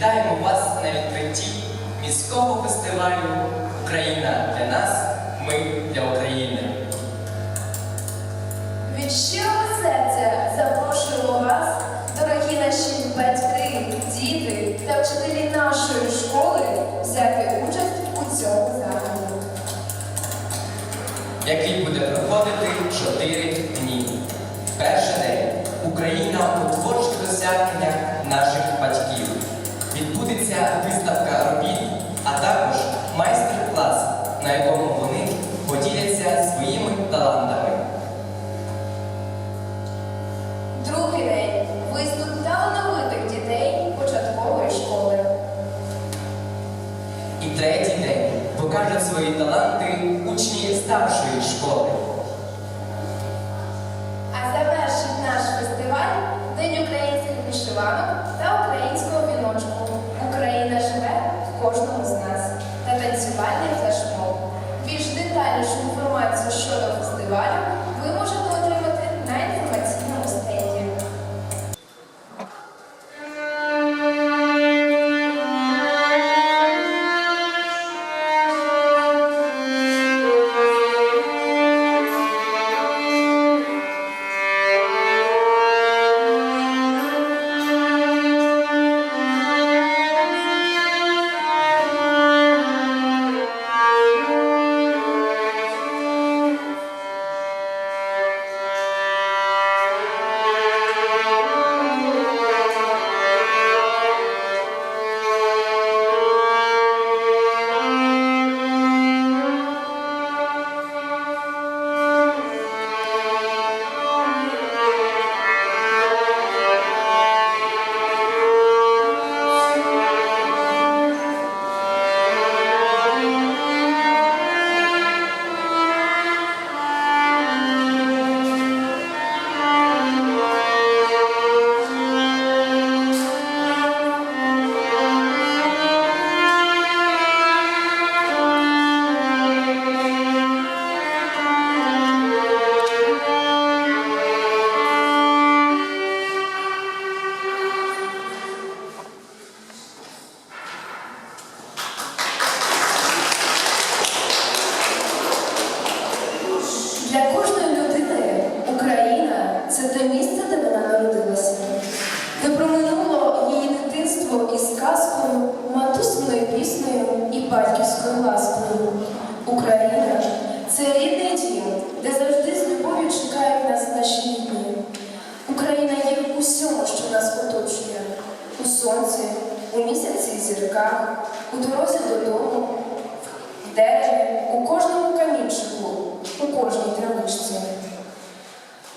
Вітаємо вас на відкритті міського фестивалю Україна для нас, ми для України. Від щирого серця запрошуємо вас, дорогі наші батьки, діти та вчителі нашої школи взяти участь у цьому заході. який буде проходити 4 дні. Перший День покажуть свої таланти учні старшої школи. А завершить наш фестиваль День українських вишиванок та українського віночку. Україна живе в кожному з нас та танцювальний флешмоб. Більш детальнішу інформацію щодо фестивалю батьківською ласкою. Україна це рідний дім, де завжди з любов'ю чекають нас наші рідні. Україна є в усьому, що нас оточує, у сонці, у місяці і зірках, у дорозі додому, в дереві, у кожному камінчику, у кожній травичці.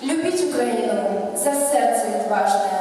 Любіть Україну за серце відважне,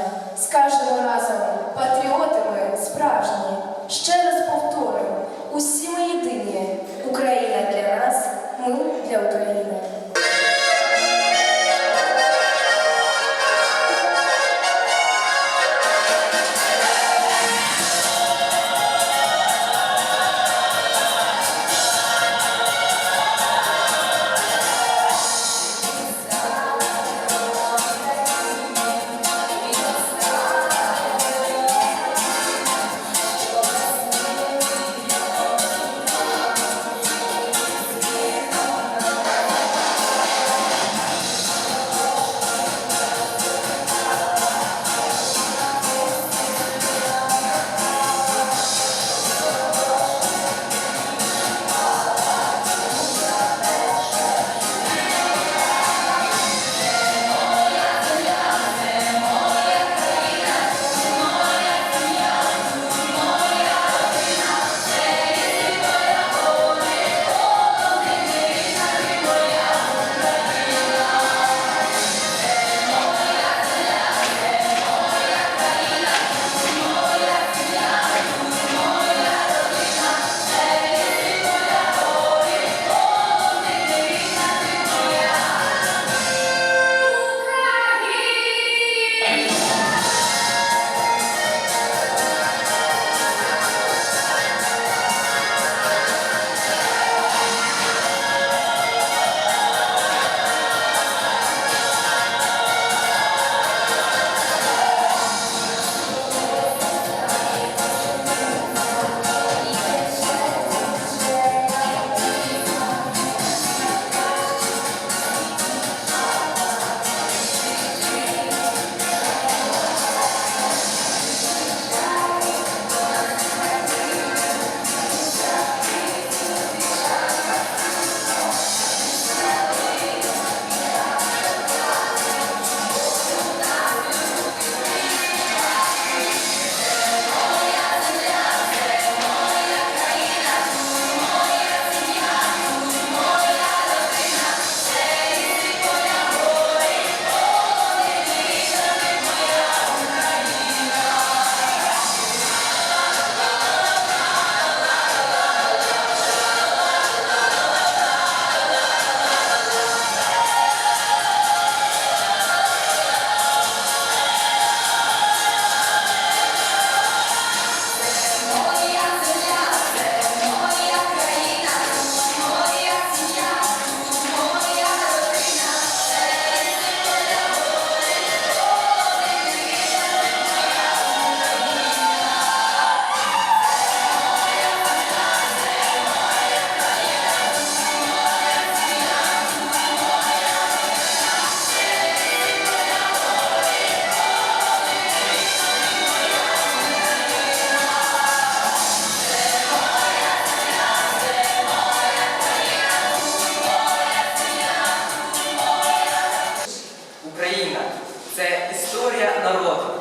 історія народу.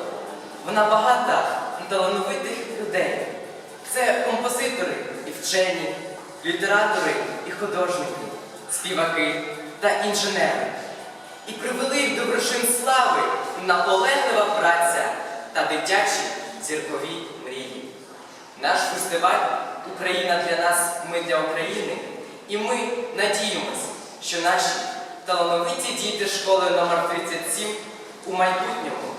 Вона багата талановитих людей. Це композитори і вчені, літератори і художники, співаки та інженери. І привели їх до вершин слави наполеглива праця та дитячі зіркові мрії. Наш фестиваль Україна для нас, ми для України. І ми надіємось, що наші талановиті діти школи номер 37 у майбутньому